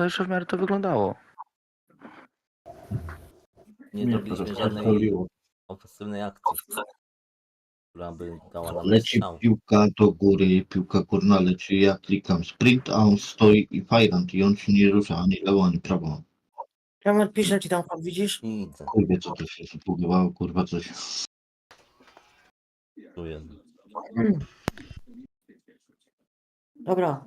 to jeszcze w miarę to wyglądało. Nie zrobiliśmy to żadnej rozpaliło. ofensywnej akcji, która by dała nam Leci strzał. piłka do góry, piłka górna leci, ja klikam sprint, a on stoi i fajrant i on się nie rusza ani lewo, ani prawo. Kamer pisze ci tam, widzisz? Widzę, Kurde, co to się zbugowało, kurwa coś. tu jest. Dobra.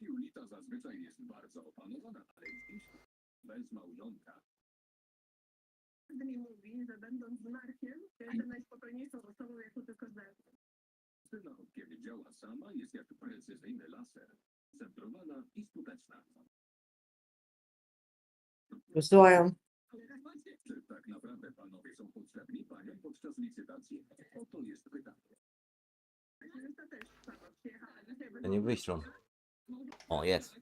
Julita zazwyczaj jest bardzo opanowana, ale dziś bez małżonka. Każdy mi mówi, że będąc z Markiem, jestem najspokojniejszą osobą, jaką tylko znam. Syna, kiedy działa sama, jest jak precyzyjny laser. Centrowana i skuteczna. Wysyłają. Czy tak naprawdę panowie są potrzebni paniom podczas licytacji? Oto jest pytanie. Ja też sama przyjechała dzisiaj. Ja nie wyślą. O, jest.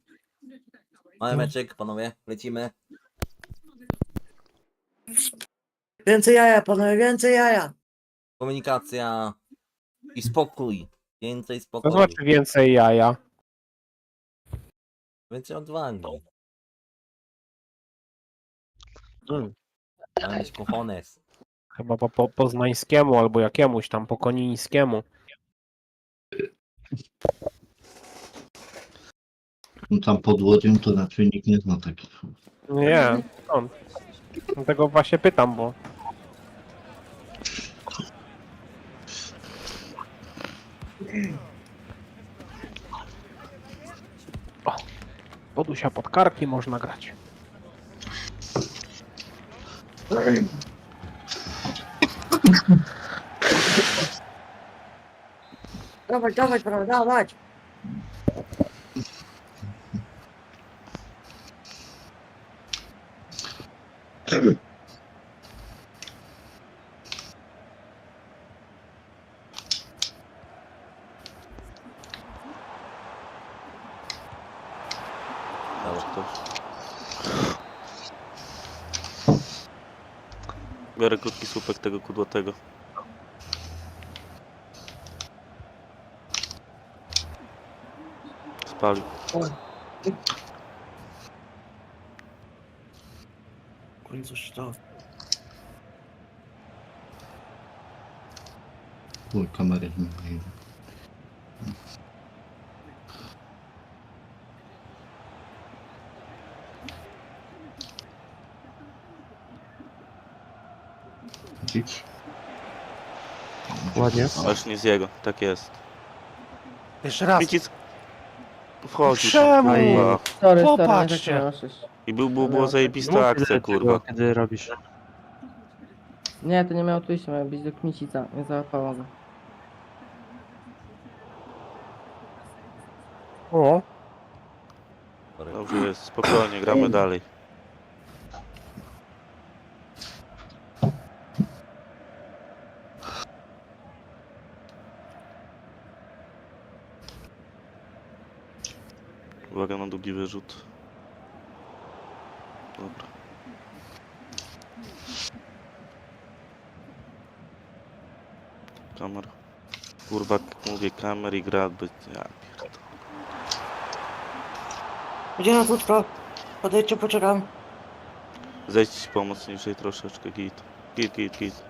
Mamy meczek, panowie, lecimy. Więcej jaja, panowie, więcej jaja. Komunikacja i spokój. Więcej To spokoju. znaczy więcej jaja. Więcej odwagi. Mm. Mieć cojones. Chyba po, po poznańskiemu albo jakiemuś tam po konińskiemu. No tam pod łodzią to raczej nikt nie zna takich słów. Nie, on. Dlatego właśnie pytam, bo O, podusia pod karki można grać. Dawać, dawać, prawda, dawać. Biorę krótki słupek tego kudłatego. Spalił. Końcu to. Oj, kamery nie Widzisz? Ładnie. Aż nie z jego, tak jest. Jeszcze raz. Micic wchodzi. Czemu? kurwa. Sorry, Popatrzcie. sorry, tak I był, był, było zajebista akcja, kurwa. kiedy robisz. Nie, to nie miało tu iść, miało być do Kmicica, nie załapało go. O, Dobrze jest, spokojnie, gramy dalej. Uwaga na długi wyrzut. Dobra. Kamer. Kurwa, mówię kamer i gra być. Ja pierdolę. Gdzie na krótko? Podejdźcie, poczekam. Zejdź pomóc niżej troszeczkę, git. Git, git, git.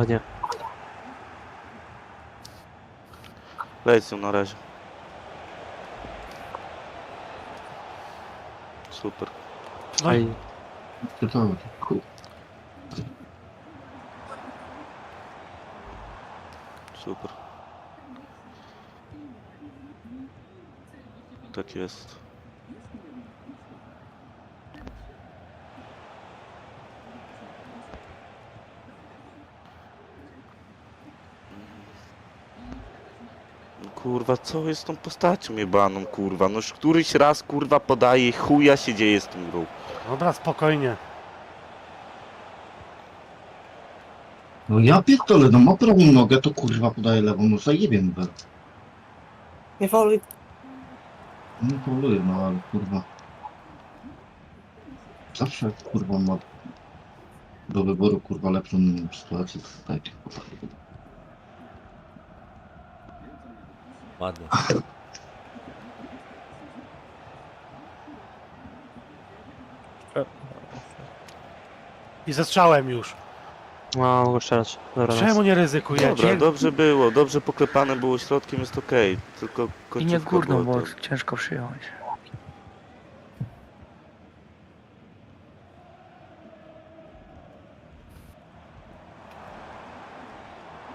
Ładnie. Leć ją na razie. Super. To ku- Super. Tak jest. No Kurwa, co jest z tą postacią jebaną, kurwa? No już któryś raz, kurwa, podaje i chuja się dzieje z tą grą. dobra, spokojnie. No ja pierdolę, no ma prawą nogę, to kurwa podaje lewą, no zajebie bardzo. Nie fauluj. Nie poluję, no ale kurwa. Zawsze kurwa ma do wyboru kurwa lepszą sytuację, to tak. Ładnie. I ze strzałem już. No, mogę strzelać. Dobra, Czemu nie ryzykujecie? Dobra, dobrze było, dobrze poklepane było środkiem, jest okej. Tylko I końcówka nie górną, była bo to- ciężko przyjąć.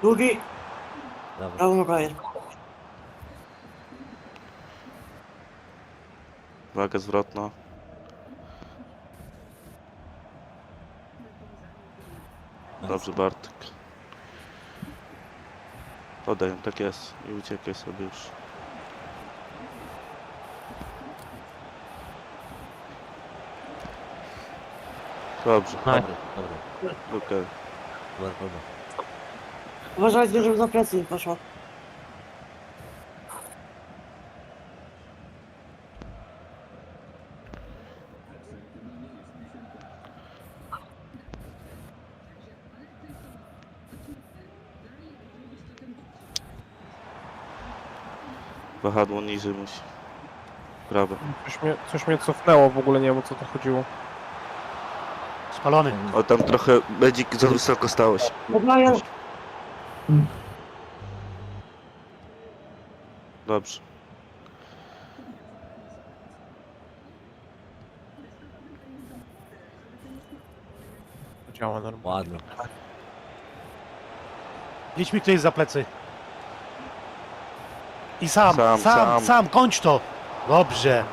Długi. Dobra. Prawo Uwaga zwrotna. Dobrze, Bartek. Podaj, ją, tak jest. I uciekaj sobie już. Dobrze, No. Dobry, dobry. okej. Dobra, dobra. Uważajcie, żeby za plecy nie poszło. Wahadło niżej musi. Prawe. Coś mnie, coś mnie cofnęło, w ogóle nie wiem o co to chodziło. Spalony. O, tam trochę bedzik za wysoko stałeś. Podlaję. Dobrze. Działa normalnie. Ładnie. Idź mi ktoś za plecy. I sam, Sam, sam, sam, sam. kończ to. Dobrze.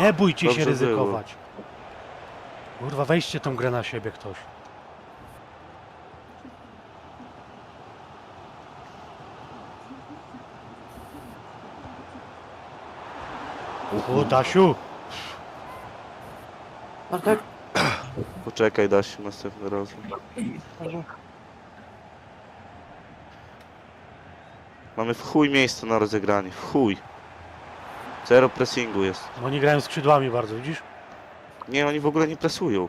Nie bójcie się Dobrze ryzykować. Kurwa, weźcie tą grę na siebie ktoś. O, Dasiu, Bartek. Poczekaj, Dasiu, następny raz. Mamy w chuj miejsce na rozegranie, w chuj. Zero pressingu jest. oni grają skrzydłami bardzo, widzisz? Nie, oni w ogóle nie presują.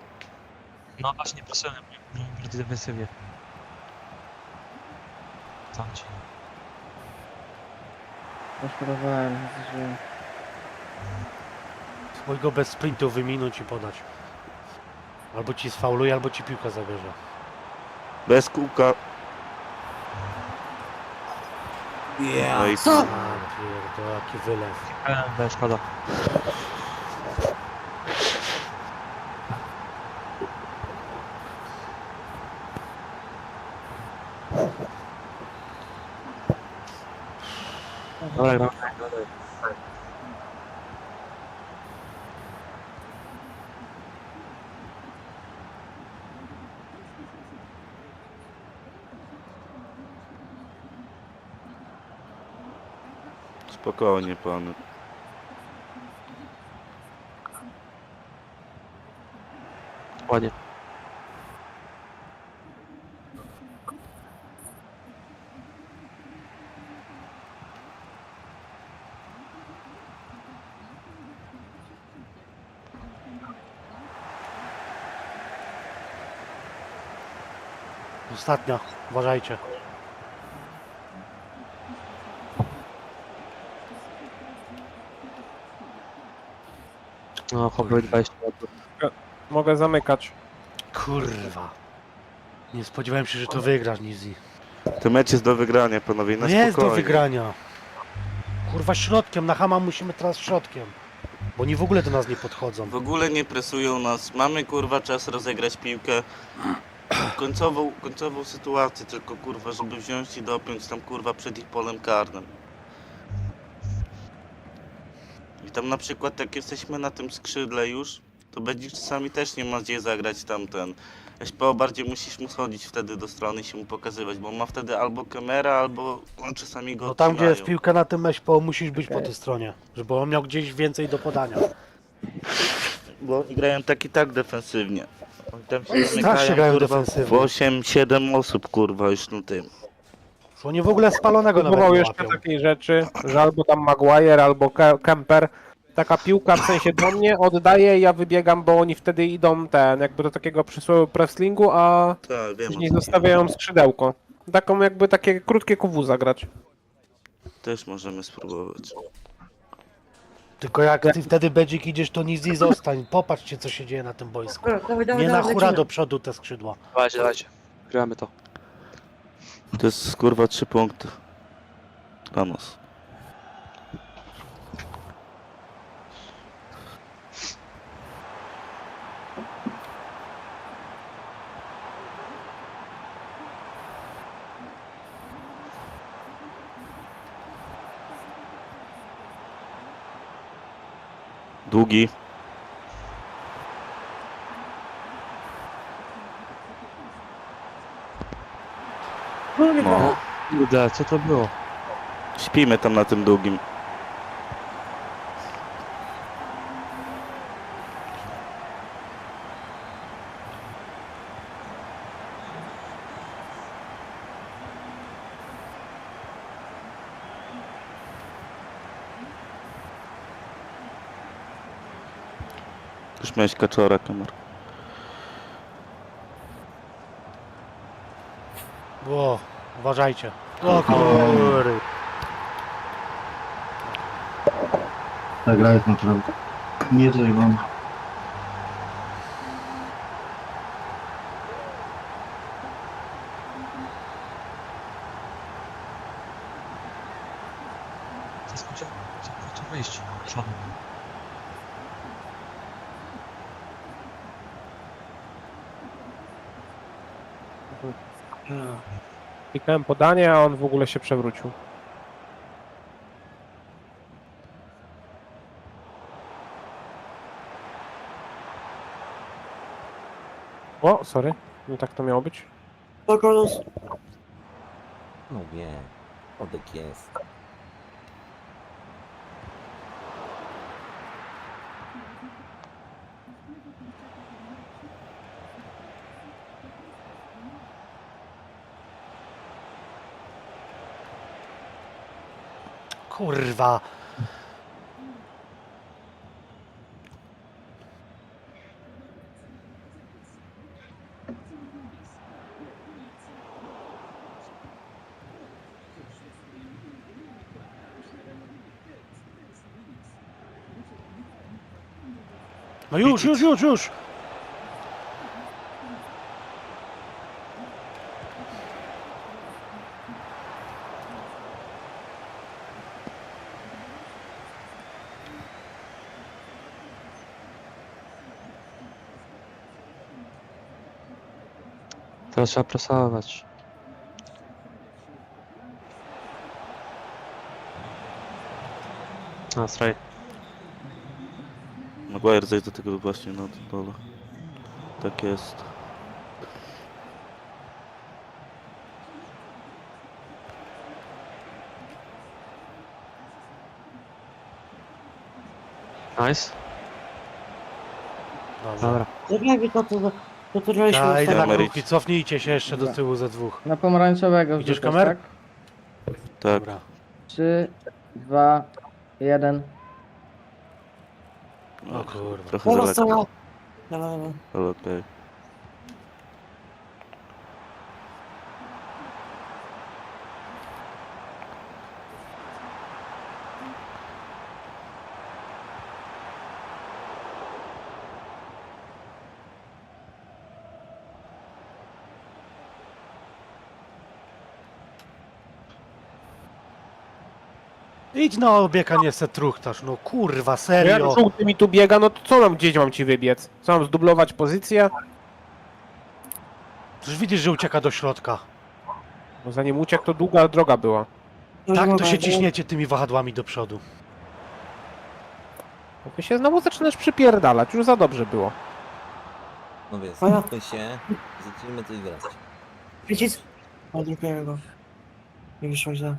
No właśnie, proszę, bardziej defensywnie. Tam ci. Poszkodowałem, że... Spróbuj go bez sprintu wyminąć i podać. Albo ci sfauluje, albo ci piłkę zabierze. Bez kółka. No i Co? Jaki wylew. Szkoda. Dobra, gra. Spokojnie, pany. Ładnie. Ostatnia, uważajcie. Chowy 20 lat. Mogę zamykać. Kurwa. Nie spodziewałem się, że to wygrasz, Nizi. Ten mecz jest do wygrania, panowie, na No jest do spokojnie. wygrania. Kurwa środkiem, na Hama musimy teraz środkiem. Bo oni w ogóle do nas nie podchodzą. W ogóle nie presują nas. Mamy kurwa czas rozegrać piłkę. Końcową, końcową sytuację, tylko kurwa, żeby wziąć i dopiąć tam kurwa przed ich polem karnym. Tam na przykład jak jesteśmy na tym skrzydle już, to będzie czasami też nie ma gdzie zagrać tamten. SPO bardziej musisz mu schodzić wtedy do strony i się mu pokazywać, bo on ma wtedy albo kamera, albo on czasami go No tam, gdzie jest piłka na tym SPO, musisz być po tej stronie. Żeby on miał gdzieś więcej do podania. Bo oni grają tak i tak defensywnie. Oni tam się zamykają, grają kurwa, defensywnie. w 8-7 osób kurwa już na tym. Że Oni w ogóle spalonego nawet Próbował nie jeszcze łapią. takiej rzeczy, że albo tam Maguire, albo Ke- Kemper. Taka piłka w sensie do mnie oddaje, ja wybiegam, bo oni wtedy idą ten, jakby do takiego przysłowego presslingu, a Tak, wiem. później zostawiają skrzydełko. Taką jakby takie krótkie kuwu zagrać. Też możemy spróbować. Tylko jak ty wtedy Bedzik idziesz, to nic nie zostań. Popatrzcie, co się dzieje na tym boisku. Dobra, dawaj, dawaj, Nie na dawaj, hura lecimy. do przodu te skrzydła. Dawajcie, dawajcie. Gramy to. To jest kurwa 3 punkty. Vamos. Długi. Kurde, co to było? Śpimy tam na tym długim. Już miałeś kaczora, kamar. O, uważajcie. O kury. Ta gra jest naprawdę nie zajmą. Zaskoczę. Zaskoczę Klikałem podanie, a on w ogóle się przewrócił. O, sorry. Nie tak to miało być. No nie, odek jest. Kurwa. No już, już, już, już. Teraz trzeba presować. A, straj. Maguire zejdź do tego właśnie na dole. Tak jest. Nice. Dobra. Dobra. Zagrajmy to, co, to, co idę na ostatnio. Kamery. krótki, cofnijcie się jeszcze do tyłu ze dwóch. Na pomarańczowego Idziesz, wrzucasz, kamer? tak? Tak. Dobra. 3, 2, 1. O kurwa. Trochę Dobra, za co? lekko, Dawaj, dawaj. ale okej. Idź na obieg, a nie se truchtasz, no kurwa, Jak serio. żółty mi tu biega, no to co mam gdzieś mam ci wybiec? Co mam zdublować pozycję? Przecież widzisz, że ucieka do środka. Bo zanim uciekł, to długa droga była. Tak, to się ciśniecie tymi wahadłami do przodu. No Ty się znowu zaczynasz przypierdalać, już za dobrze było. No wiesz, Fajna. skupmy się, zacznijmy coś grać. Przycisk. Odrupiemy go. Nie wyszło źle.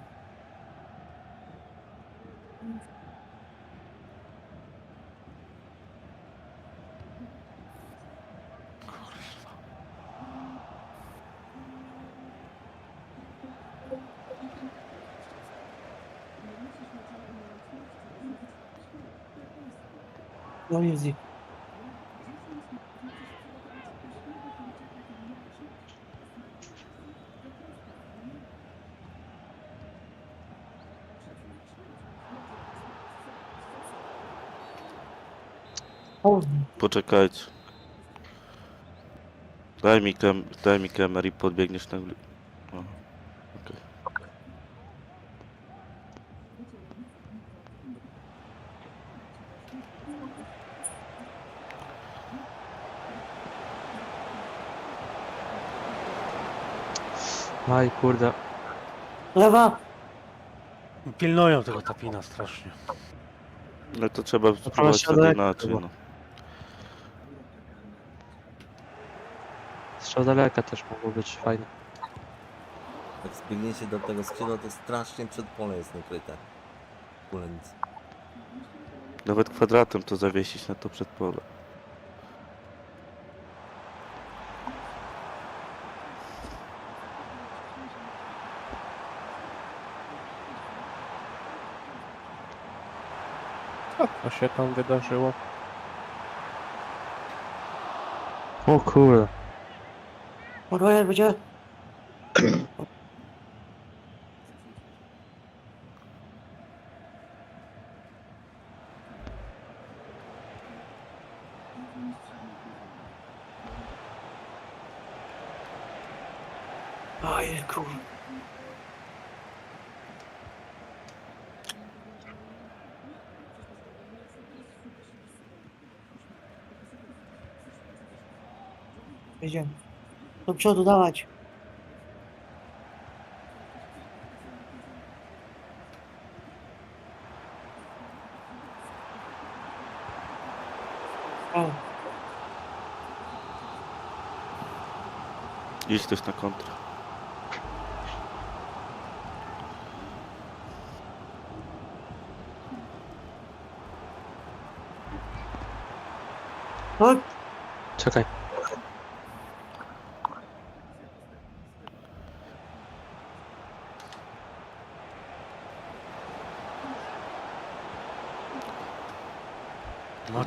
No. O, Poczekajcie. Daj mi, kem, daj mi kamerę i podbiegniesz na... gli- Aj kurde. lewa. Pilnują tego tapina strasznie. No to trzeba spróbować wtedy daleko inaczej, chyba. no. Strzał daleka też mogło być fajny. Jak zbiegniecie do tego skrzydła, to strasznie przed pole jest nakryte. W ogóle nic. Nawet kwadratem to zawiesić na to przedpole. Co to się tam wydarzyło? O kurde. Podwoje będzie. Oj, kurwa. Jedziemy. Do przodu dawać. O, Idź ktoś na kontrę. chodź. Czekaj.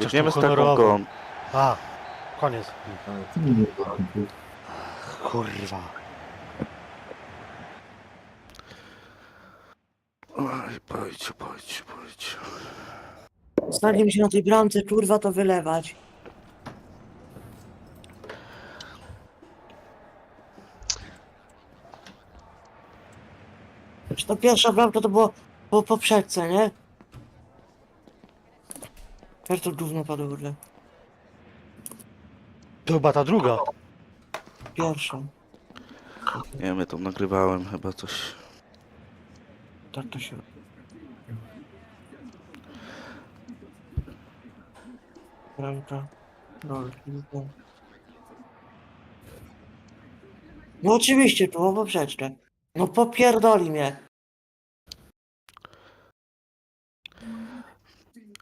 Chociaż Biegniemy z gon. A, koniec. Kurwa. Oj, pojdź, pojdź, pojdź. Stanie się na tej bramce, kurwa, to wylewać. Czy to pierwsza bramka to było po poprzedce, nie? Jak to gówno padło ogóle? To chyba ta druga. Pierwsza. Nie wiem, ja tam nagrywałem chyba coś. Tak to się... No, kilka. No oczywiście, to było poprzeczne. No popierdoli mnie.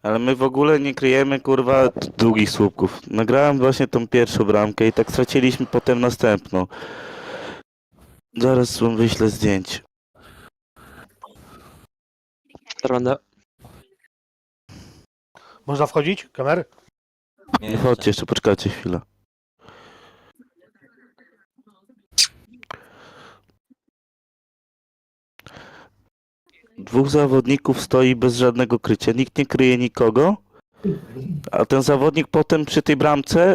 Ale my w ogóle nie kryjemy kurwa długich słupków. Nagrałem właśnie tą pierwszą bramkę i tak straciliśmy potem następną. Zaraz wam wyślę zdjęcie. Będę. Można wchodzić? Kamery? nie, Nie chodźcie, jeszcze poczekajcie chwilę. Dwóch zawodników stoi bez żadnego krycia. Nikt nie kryje nikogo. A ten zawodnik potem przy tej bramce